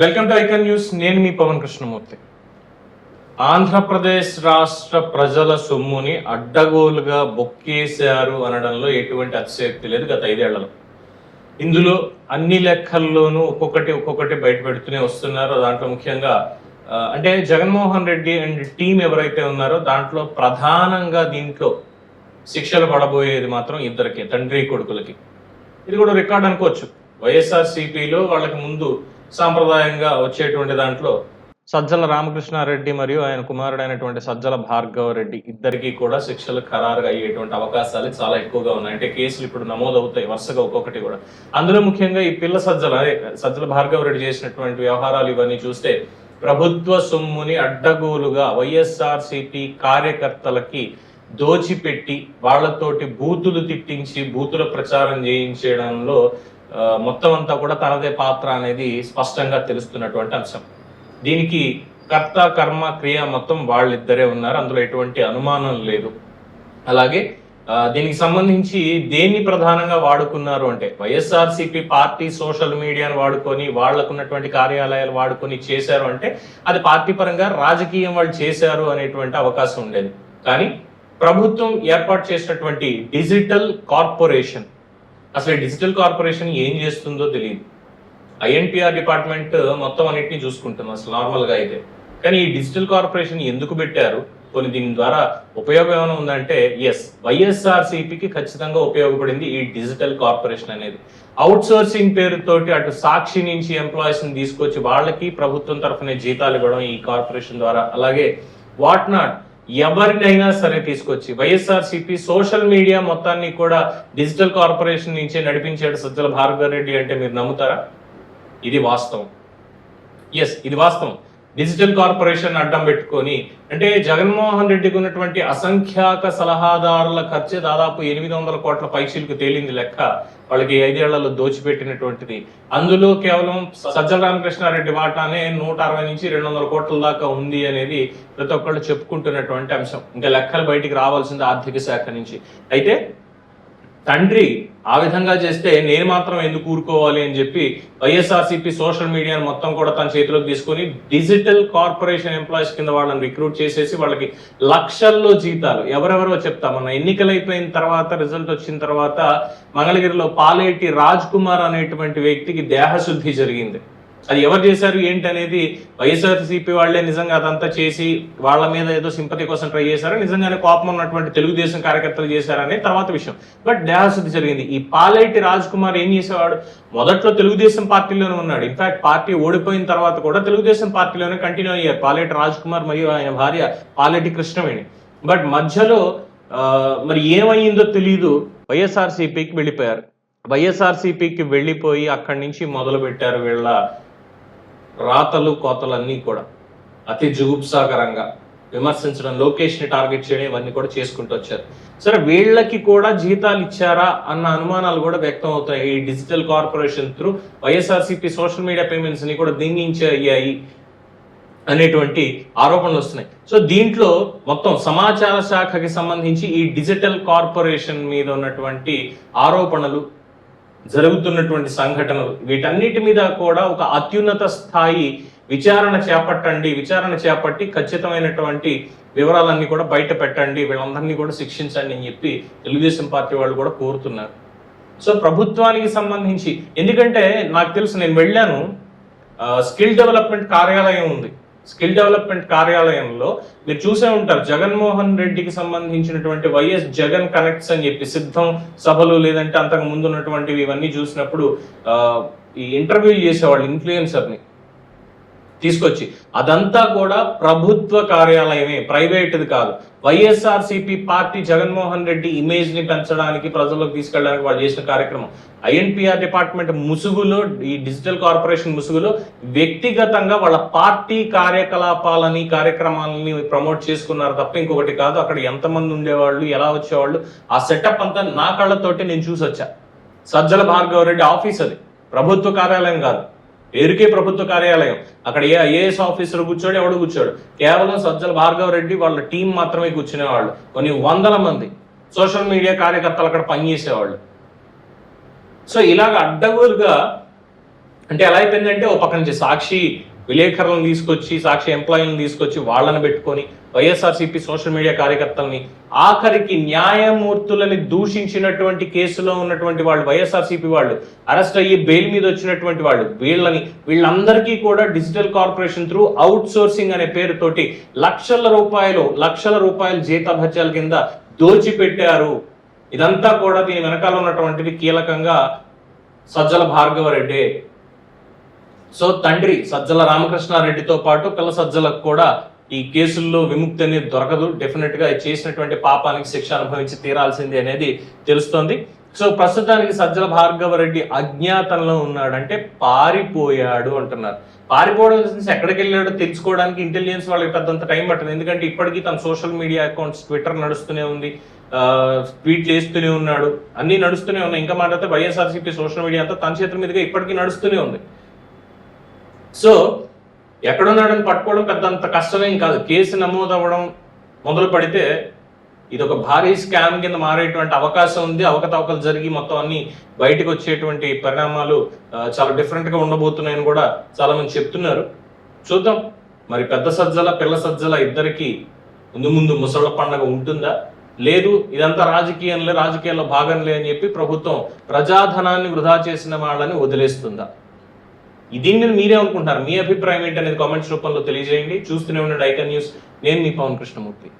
Welcome to icon news. నేను మీ పవన్ కృష్ణమూర్తి. ఆంధ్రప్రదేశ్ రాష్ట్ర ప్రజల సొమ్ముని అడ్డగోలుగా బొక్కేశారు అనడంలో ఎటువంటి అతిశయోక్తి లేదు గత ఐదేళ్ళలో. ఇందులో అన్ని లెక్కల్లోనూ ఒక్కొక్కటి ఒక్కొక్కటి బయటపెడుతూనే వస్తున్నారు. దాంట్లో ముఖ్యంగా అంటే జగన్మోహన్ రెడ్డి అండ్ టీం ఎవరైతే ఉన్నారో దాంట్లో ప్రధానంగా దీంట్లో శిక్షలు పడబోయేది మాత్రం ఇద్దరికి తండ్రి కొడుకులకి. ఇది కూడా రికార్డ్ అనుకోవచ్చు. వైఎస్ఆర్ సిపిలో వాళ్ళకి ముందు సాంప్రదాయంగా వచ్చేటువంటి దాంట్లో సజ్జల రామకృష్ణారెడ్డి మరియు ఆయన కుమారుడైనటువంటి సజ్జల భార్గవ రెడ్డి ఇద్దరికి కూడా శిక్షలు ఖరారుగా అయ్యేటువంటి అవకాశాలు చాలా ఎక్కువగా ఉన్నాయి. అంటే కేసులు ఇప్పుడు నమోదవుతాయి వరుసగా ఒక్కొక్కటి కూడా. అందులో ముఖ్యంగా ఈ పిల్ల సజ్జల సజ్జల భార్గవ రెడ్డి చేసినటువంటి వ్యవహారాలు ఇవన్నీ చూస్తే ప్రభుత్వ సొమ్ముని అడ్డగోలుగా వైఎస్ఆర్ సిపి కార్యకర్తలకి దోచిపెట్టి వాళ్ళతోటి బూతులు తిట్టించి బూతుల ప్రచారం చేయించడంలో మొత్తం అంతా కూడా తనదే పాత్ర అనేది స్పష్టంగా తెలుస్తున్నటువంటి అంశం. దీనికి కర్త కర్మ క్రియ మొత్తం వాళ్ళిద్దరే ఉన్నారు. అందులో ఎటువంటి అనుమానం లేదు. అలాగే దీనికి సంబంధించి దేన్ని ప్రధానంగా వాడుకున్నారు అంటే వైఎస్ఆర్సీపీ పార్టీ సోషల్ మీడియాను వాడుకొని వాళ్ళకున్నటువంటి కార్యాలయాలు వాడుకొని చేశారు అంటే అది పార్టీ పరంగా రాజకీయం వాళ్ళు చేశారు అనేటువంటి అవకాశం ఉండేది. కానీ ప్రభుత్వం ఏర్పాటు చేసినటువంటి డిజిటల్ కార్పొరేషన్ అసలు ఈ డిజిటల్ కార్పొరేషన్ ఏం చేస్తుందో తెలియదు. ఐఎన్పిఆర్ డిపార్ట్మెంట్ మొత్తం అన్నింటినీ చూసుకుంటుంది అసలు నార్మల్గా అయితే. కానీ ఈ డిజిటల్ కార్పొరేషన్ ఎందుకు పెట్టారు? కొన్ని దీని ద్వారా ఉపయోగం ఏమైనా ఉందంటే ఎస్ వైఎస్ఆర్సీపీకి ఖచ్చితంగా ఉపయోగపడింది ఈ డిజిటల్ కార్పొరేషన్ అనేది. అవుట్ సోర్సింగ్ పేరుతోటి అటు సాక్షి నుంచి ఎంప్లాయీస్ని తీసుకొచ్చి వాళ్ళకి ప్రభుత్వం తరఫునే జీతాలు ఇవ్వడం ఈ కార్పొరేషన్ ద్వారా. అలాగే వాట్ నాట్ ఎవరినైనా సరే తీసుకొచ్చి వైఎస్ఆర్సీపీ సోషల్ మీడియా మొత్తాన్ని కూడా డిజిటల్ కార్పొరేషన్ నుంచే నడిపించాడు సజ్జల భార్గవ రెడ్డి అంటే మీరు నమ్ముతారా? ఇది వాస్తవం. ఎస్ ఇది వాస్తవం. డిజిటల్ కార్పొరేషన్ అడ్డం పెట్టుకొని అంటే జగన్మోహన్ రెడ్డికి ఉన్నటువంటి అసంఖ్యాక సలహాదారుల ఖర్చు దాదాపు ఎనిమిది వందల కోట్ల పైసలకు తేలింది లెక్క. వాళ్ళకి ఐదేళ్ళలో దోచిపెట్టినటువంటిది. అందులో కేవలం సజ్జల రామకృష్ణారెడ్డి వాటానే నూట అరవై నుంచి రెండు వందల కోట్ల దాకా ఉంది అనేది ప్రతి ఒక్కళ్ళు చెప్పుకుంటున్నటువంటి అంశం. ఇంకా లెక్కలు బయటికి రావాల్సింది ఆర్థిక శాఖ నుంచి. అయితే తండ్రి ఆ విధంగా చేస్తే నేను మాత్రం ఎందుకు ఊరుకోవాలి అని చెప్పి వైఎస్ఆర్సీపీ సోషల్ మీడియాను మొత్తం కూడా తన చేతిలోకి తీసుకొని డిజిటల్ కార్పొరేషన్ ఎంప్లాయీస్ కింద వాళ్ళని రిక్రూట్ చేసేసి వాళ్ళకి లక్షల్లో జీతాలు. ఎవరెవరో చెప్తా. మన ఎన్నికలు అయిపోయిన తర్వాత రిజల్ట్ వచ్చిన తర్వాత మంగళగిరిలో పాలేటి రాజ్ కుమార్ అనేటువంటి వ్యక్తికి దేహశుద్ధి జరిగింది. అది ఎవరు చేశారు ఏంటి అనేది వైఎస్ఆర్సీపీ వాళ్ళే నిజంగా అదంతా చేసి వాళ్ళ మీద ఏదో సింపతి కోసం ట్రై చేశారు? నిజంగానే కోపం ఉన్నటువంటి తెలుగుదేశం కార్యకర్తలు చేశారనే తర్వాత విషయం. బట్ దేహశుద్ధి జరిగింది. ఈ పాలైటి రాజ్ కుమార్ ఏం చేసేవాడు? మొదట్లో తెలుగుదేశం పార్టీలోనే ఉన్నాడు. ఇన్ఫాక్ట్ పార్టీ ఓడిపోయిన తర్వాత కూడా తెలుగుదేశం పార్టీలోనే కంటిన్యూ అయ్యారు. పాలేటి రాజ్ కుమార్ మరియు ఆయన భార్య పాలేటి కృష్ణవేణి. బట్ మధ్యలో మరి ఏమైందో తెలియదు వైఎస్ఆర్సీపీకి వెళ్ళిపోయారు. వైఎస్ఆర్సీపీకి వెళ్ళిపోయి అక్కడి నుంచి మొదలు పెట్టారు వీళ్ళ రాతలు కోతలు అన్నీ కూడా అతి జుగుప్సాకరంగా విమర్శించడం లోకేష్ని టార్గెట్ చేయడం ఇవన్నీ కూడా చేసుకుంటూ వచ్చారు. సరే వీళ్ళకి కూడా జీతాలు ఇచ్చారా అన్న అనుమానాలు కూడా వ్యక్తం అవుతాయి. ఈ digital corporation through YSRCP social media పేమెంట్స్ని కూడా దింగించి అయ్యాయి అనేటువంటి ఆరోపణలు వస్తున్నాయి. సో దీంట్లో మొత్తం సమాచార శాఖకి సంబంధించి ఈ డిజిటల్ కార్పొరేషన్ మీద ఉన్నటువంటి ఆరోపణలు జరుగుతున్నటువంటి సంఘటనలు. వీటన్నిటి మీద కూడా ఒక అత్యున్నత స్థాయి విచారణ చేపట్టండి విచారణ చేపట్టి ఖచ్చితమైనటువంటి వివరాలన్నీ కూడా బయట పెట్టండి వీళ్ళందరినీ కూడా శిక్షించండి అని చెప్పి తెలుగుదేశం పార్టీ వాళ్ళు కూడా కోరుతున్నారు. సో ప్రభుత్వానికి సంబంధించి ఎందుకంటే నాకు తెలుసు నేను వెళ్ళాను స్కిల్ డెవలప్మెంట్ కార్యాలయం ఉంది. స్కిల్ డెవలప్మెంట్ కార్యాలయంలో మీరు చూసే ఉంటారు జగన్మోహన్ రెడ్డికి సంబంధించినటువంటి వైఎస్ జగన్ కనెక్ట్స్ అని చెప్పి సిద్ధం సభలు లేదంటే అంతకు ముందు ఉన్నటువంటివి ఇవన్నీ చూసినప్పుడు ఈ ఇంటర్వ్యూ చేసేవాళ్ళు ఇన్ఫ్లుయెన్సర్ని తీసుకొచ్చి అదంతా కూడా ప్రభుత్వ కార్యాలయమే ప్రైవేట్ది కాదు. వైఎస్ఆర్సీపీ పార్టీ జగన్మోహన్ రెడ్డి ఇమేజ్ని పెంచడానికి ప్రజల్లోకి తీసుకెళ్ళడానికి వాళ్ళు చేసిన కార్యక్రమం. ఐఎన్పిఆర్ డిపార్ట్మెంట్ ముసుగులో ఈ డిజిటల్ కార్పొరేషన్ ముసుగులో వ్యక్తిగతంగా వాళ్ళ పార్టీ కార్యకలాపాలని కార్యక్రమాలని ప్రమోట్ చేసుకున్నారు తప్ప ఇంకొకటి కాదు. అక్కడ ఎంతమంది ఉండేవాళ్ళు ఎలా వచ్చేవాళ్ళు ఆ సెటప్ అంతా నా కళ్ళతోటి నేను చూసి వచ్చా సజ్జల భార్గవ రెడ్డి ఆఫీస్ అది ప్రభుత్వ కార్యాలయం కాదు. ఎరుకే ప్రభుత్వ కార్యాలయం. అక్కడ ఏ ఐఏఎస్ ఆఫీసర్ కూర్చోడు ఎవడు కూర్చోడు. కేవలం సజ్జల భార్గవ రెడ్డి వాళ్ళ టీం మాత్రమే కూర్చునేవాళ్ళు. కొన్ని వందల మంది సోషల్ మీడియా కార్యకర్తలు అక్కడ పనిచేసేవాళ్ళు. సో ఇలాగ అడ్డగోలుగా అంటే ఎలా అయిపోయిందంటే ఓ పక్క నుంచి సాక్షి విలేకరులను తీసుకొచ్చి సాక్షి ఎంప్లాయీలను తీసుకొచ్చి వాళ్ళని పెట్టుకొని వైఎస్ఆర్సీపీ సోషల్ మీడియా కార్యకర్తల్ని ఆఖరికి న్యాయమూర్తులని దూషించినటువంటి కేసులో ఉన్నటువంటి వాళ్ళు వైఎస్ఆర్సీపీ వాళ్ళు అరెస్ట్ అయ్యి బెయిల్ మీద వచ్చినటువంటి వాళ్ళు వీళ్ళని వీళ్ళందరికీ కూడా digital corporation through outsourcing అనే పేరుతోటి లక్షల రూపాయలు లక్షల రూపాయలు జీతభత్యాల కింద దోచిపెట్టారు. ఇదంతా కూడా దీని వెనకాల ఉన్నటువంటిది కీలకంగా సజ్జల భార్గవరెడ్డి సో తండ్రి సజ్జల రామకృష్ణారెడ్డితో పాటు పిల్ల సజ్జలకు కూడా ఈ కేసుల్లో విముక్తి అనేది దొరకదు. డెఫినెట్గా చేసినటువంటి పాపానికి శిక్ష అనుభవించి తీరాల్సింది అనేది తెలుస్తోంది. సో ప్రస్తుతానికి సజ్జల భార్గవ రెడ్డి అజ్ఞాతంలో ఉన్నాడంటే పారిపోయాడు అంటున్నారు. పారిపోవడం means ఎక్కడికి వెళ్ళాడో తెలుసుకోవడానికి ఇంటెలిజెన్స్ వాళ్ళకి పెద్దంత టైం పట్టదు. ఎందుకంటే ఇప్పటికీ తన సోషల్ మీడియా అకౌంట్స్ ట్విట్టర్ నడుస్తూనే ఉంది. ట్వీట్ చేస్తూనే ఉన్నాడు. అన్ని నడుస్తూనే ఉన్నాయి. ఇంకా మాట్లాడితే వైఎస్ఆర్సీపీ సోషల్ మీడియా అంతా తన చేతుల మీదుగా ఇప్పటికీ నడుస్తూనే ఉంది. సో ఎక్కడున్నాడని పట్టుకోవడం పెద్ద అంత కష్టమేం కాదు. కేసు నమోదు అవ్వడం మొదలు పడితే ఇది ఒక భారీ స్కామ్ కింద మారేటువంటి అవకాశం ఉంది. అవకతవకలు జరిగి మొత్తం అన్ని బయటకు వచ్చేటువంటి పరిణామాలు చాలా డిఫరెంట్గా ఉండబోతున్నాయని కూడా చాలామంది చెప్తున్నారు. చూద్దాం. మరి పెద్ద సజ్జల పిల్ల సజ్జల ఇద్దరికి ముందు ముందు ముసళ్ళ పండగ ఉంటుందా? లేదు ఇదంతా రాజకీయంలో రాజకీయాల్లో భాగంలే అని చెప్పి ప్రభుత్వం ప్రజాధనాన్ని వృధా చేసిన వాళ్ళని వదిలేస్తుందా? దీని మీద మీరే అనుకుంటారు మీ అభిప్రాయం ఏంటి అనేది కామెంట్స్ రూపంలో తెలియజేయండి. చూస్తూనే ఉండండి ఐకన్ న్యూస్. నేను మీ పవన్ కృష్ణమూర్తి.